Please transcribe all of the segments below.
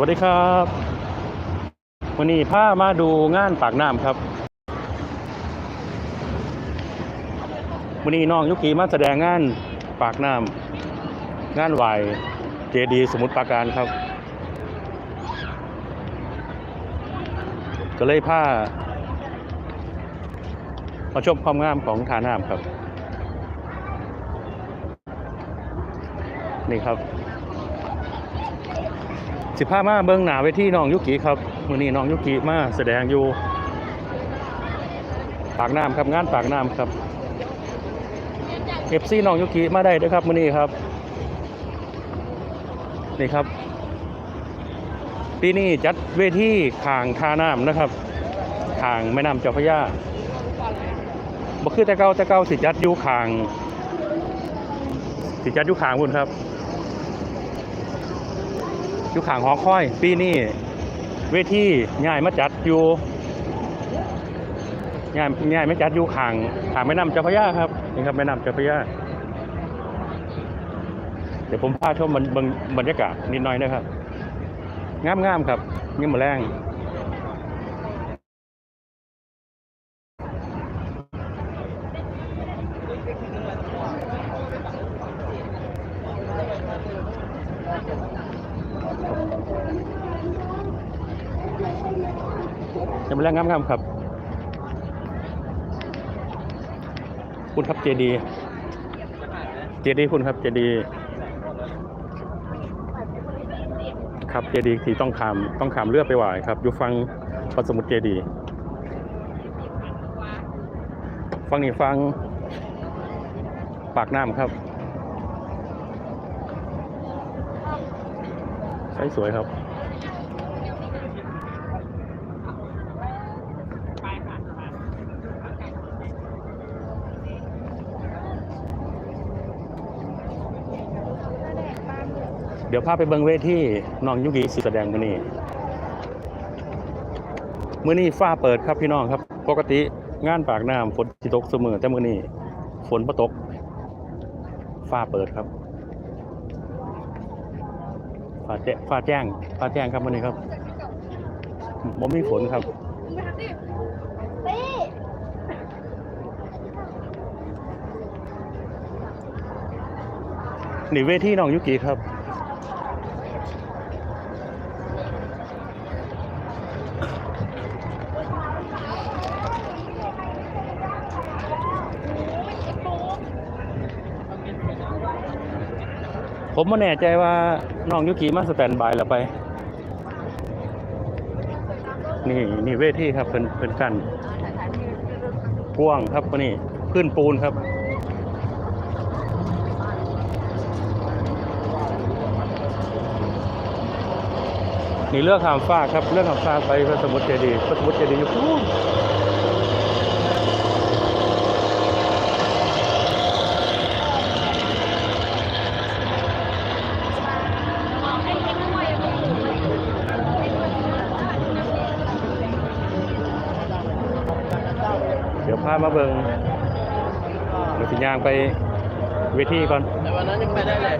วัสดีครับวันนี้พามาดูงานปากน้ำครับวันนี้น้องยุกิมาแสดงงานปากน้ำงานไหวเจดีสมุทรปราการครับ ก็เลยพามาชมความงามของทาน้ำครับ นี่ครับ สิพามาเบิ้องหนาเวทีน้องยุกิครับมือนี้น้องยุกิมาแสดงอยู่ ปากน้ำครับงานปากน้ำครับเอฟซีน้องยุกิมาได้ด้วยครับมือนี้ครับ นี่ครับ ปีนี้จัดเวทีข่างทาน้ำนะครับข่างแม่น้ำเจ้าพระยาบ่คือแต่เก่าแต่เก่าสิจัดอยู่ข่าง สิจัดอยู่ข่างพุ่นครับ อยู่ข้างหอคอย ปีนี้เวทีง่ายมาจัดอยู่ง่ายง่ายไม่จัดอยู่ข้างข้างแม่น้ำเจ้าพระยาครับนี่ครับแม่น้ำเจ้าพระยาเดี๋ยวผมพาชมบรรบรรยากาศนิดหน่อยนะครับ งามงามๆครับนี่มาแรง แรงงงามๆครับคุณครับเจดีเจดีคุณครับเจดีครับเจดีที่ต้องขามต้องขามเรือไปไหวครับอยู่ฟังพระสมุทรเจดีฟังนี่ฟังปากน้ำครับใช้สวยครับ ดี๋ยวพาไปเบิ่งเวทีน้องยุกิสิแสดงมือนี้มือนี้ฟ้าเปิดครับพี่น้องครับ ปกติงานปากน้ำฝนสิตกเสมอแต่มือนี้ฝนบ่ตก ฟ้าเปิดครับฟ้าแจ้งฟ้าแจ้งฟ้าแจ้งครับมือนี้ครับบ่มีฝนครับนี่เวทีน้องยุกิครับ ผมไม่แน่ใจว่าน้องยุกิมาสแตนบายแล้วไป นี่นี่เวทีครับเป็นเป็นกันกว้างครับวันนี้พื้นปูนครับนี่เลือกหามฟ้ากครับเลือกหามฟ้ากไปพระสมุทรเจดีย์พระสมุทรเจดีย์อยู่ พูนเดี๋ยวพามาเบิงเดี๋ยวสิย่างไปเวทีก่อนแต่วันนั้นยังไปได้เลย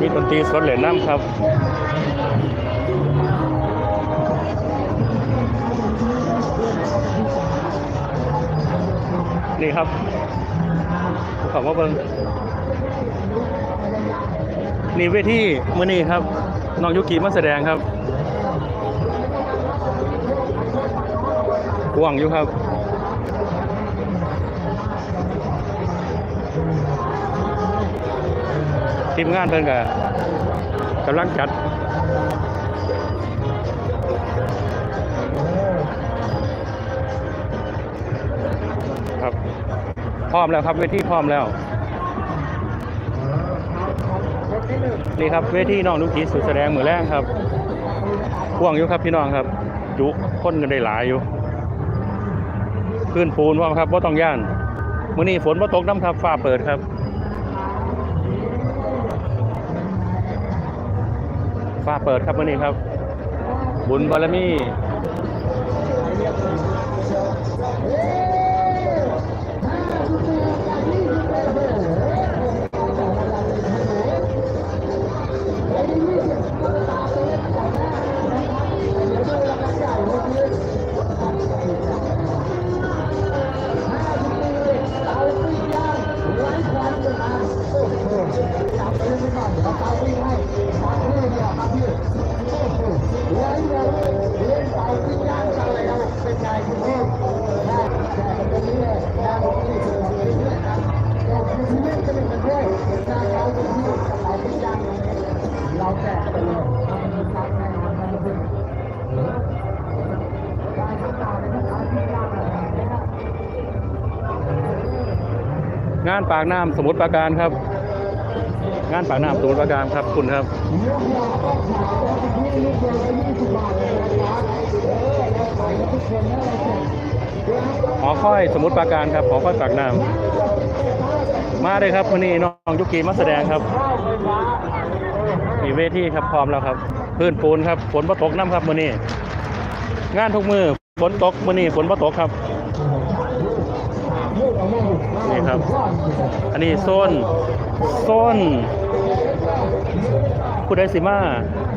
มีดนตรีสดเหรียญน้ำครับ นี่ครับขอบว่าเบิงนี่เวทีมื่อนี้ครับน้องยุกิมาแสดงครับกว้างอยู่ครับทีมงานเพิ่นก็กำลังจัด พร้อมแล้วครับเวทีพร้อมแล้ว นี่ครับเวทีน้องนุกีสุดแสดงมือแรงครับพ่วงอยู่ครับพี่น้องครับจุคนกันได้หลายอยู่พื้นปูนพร้อมครับว่าต้องย่านมื้อนี้ฝนบ่ตกน้ำครับฟ้าเปิดครับ ฟ้าเปิดครับวันนี้ครับ บุญบารมี งานปากน้ำสมุทรปราการครับ งานปากน้ำสมุทรปราการครับคุณครับหอค่อยสมุทรปราการครับหอค่อยปากน้ำมาเลยครับวันนี้น้องยุกีมาแสดงครับมีเวทีครับพร้อมแล้วครับ พื้นปูนครับฝนบ่ตกน้ำครับมื้อนี้ งานทุกมือฝนตกมื้อนี้ฝนบ่ตกครับ ครับ อันนี้โซนโซนผู้ใดสิมา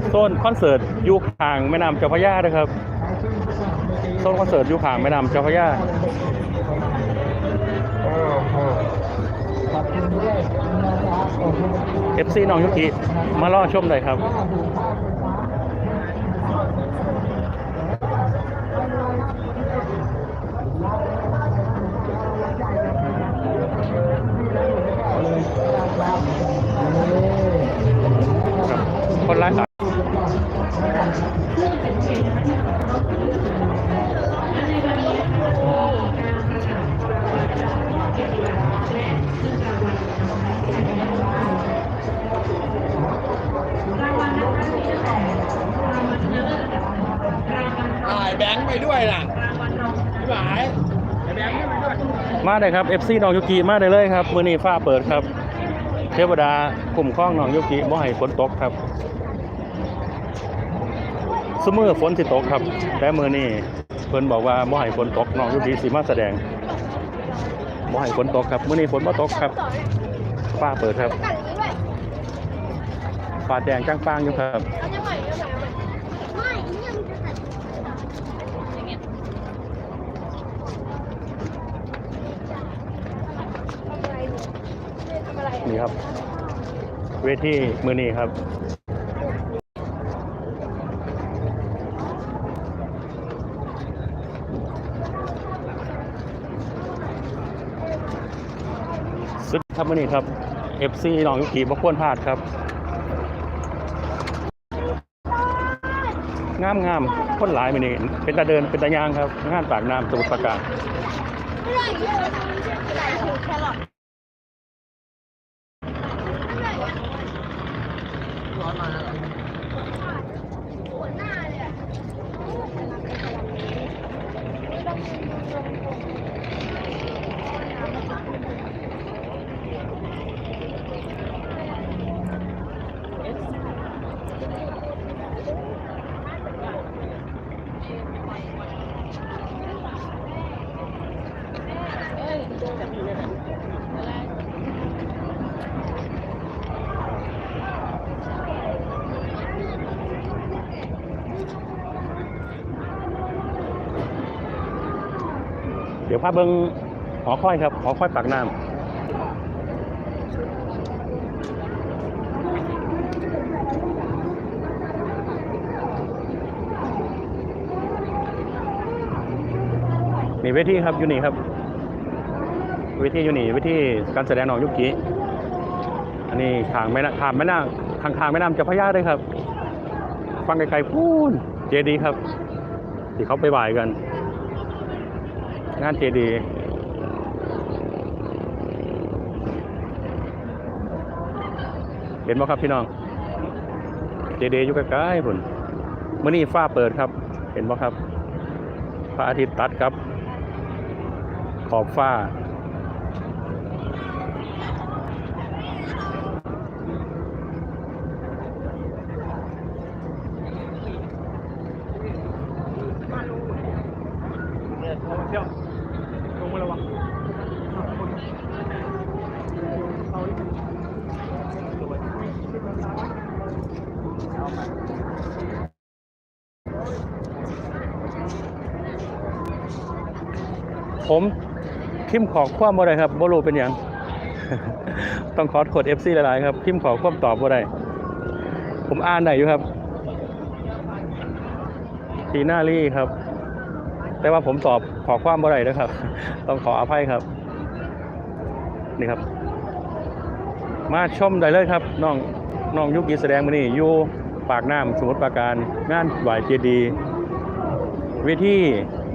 โซนคอนเสิร์ตอยูข่างแม่น้ำเจ้าพระยาเด้อครับโซนคอนเสิร์ตอยูข่างแม่น้ำเจ้าพระยาเอฟซีน้องยุกิมาล่อชมเลยครับายถ่ายแบงค์ไปด้วยน่ะพี่หมายไอ้แบงค์ไปด้วย มาเลยครับ FC น้องยุกิมาได้เลยครับมื้อนี้ฟ้าเปิดครับ เทวดาคุ้มครองน้องยุกิบ่ให้ฝนตกครับ สมือฝนสิตกครับ แต่มื้อนี้เพิ่นบอกว่าบ่ให้ฝนตกน้องยุกิสิมาแสดงบ่ให้ฝนตกครับมื้อนี้ฝนบ่ตกครับฟ้าเปิดครับกัดอย่างนี้ด้วยฟ้าแดงจ้างปางอยู่ครับนี่ครับ เวทีมือนี้ครับ ครับมื้อนี้ครับ FC น้องยุกิบ่ควรพลาดครับ งามงามคนหลายมื้อนี้เป็นตาเดินเป็นตายางครับงานปากน้ำสมุทรปราการหูแครอทอะไรอะร้อนมาแล้วหน้าเลยอะ ดี๋ยวพาเบิงหอค่อยครับ หอค่อยปากน้ำนี่เวทีครับอยู่นี่ครับเวทีอยู่นี่เวทีการแสดงหนองยุกิอันนี้ทางแม่น้ำทางแม่น้ำทางทางแม่น้ำเจ้าพระยาเลยครับฟังไกลๆพูนเจดีครับ ที่เขาไปบ่ายกัน งานเจดีย์เห็นไหมครับพี่น้อง เจดีย์อยู่ใกล้ๆพุ่นเมื่อนี้ฟ้าเปิดครับ เห็นไหมครับ พระอาทิตย์ตัดครับ ขอบฟ้าเที่ยว งมาระวังผมพิมพ์ขอความบ่ได้ครับบ่รู้เป็นหยังต้องขอโทษ FC หลายๆครับ พิมพ์ขอความตอบบ่ได้ผมอ่านได้อยู่ครับทีน่ารี่ครับ แต่ว่าผมตอบขอความบ่ได้นะครับ ต้องขออภัยครับ นี่ครับ มาชมได้เลยครับน้องน้องยุกีแสดงมานี่อยู่ปากน้ำสมุทรปราการงานไหวเจดีย์เวที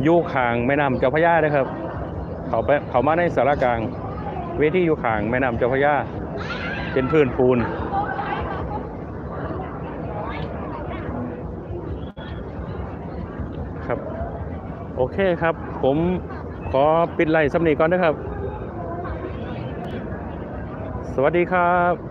อยู่ขางแม่น้ำเจ้าพระยานะครับ เขาไปเขามาในสารกลางเวทีอยู่ขางแม่น้ำเจ้าพระยาเป็นพื้นปูน ครับ โอ เคครับ ผมขอปิดไลน์สำนีก่อนนะครับ สวัสดีครับ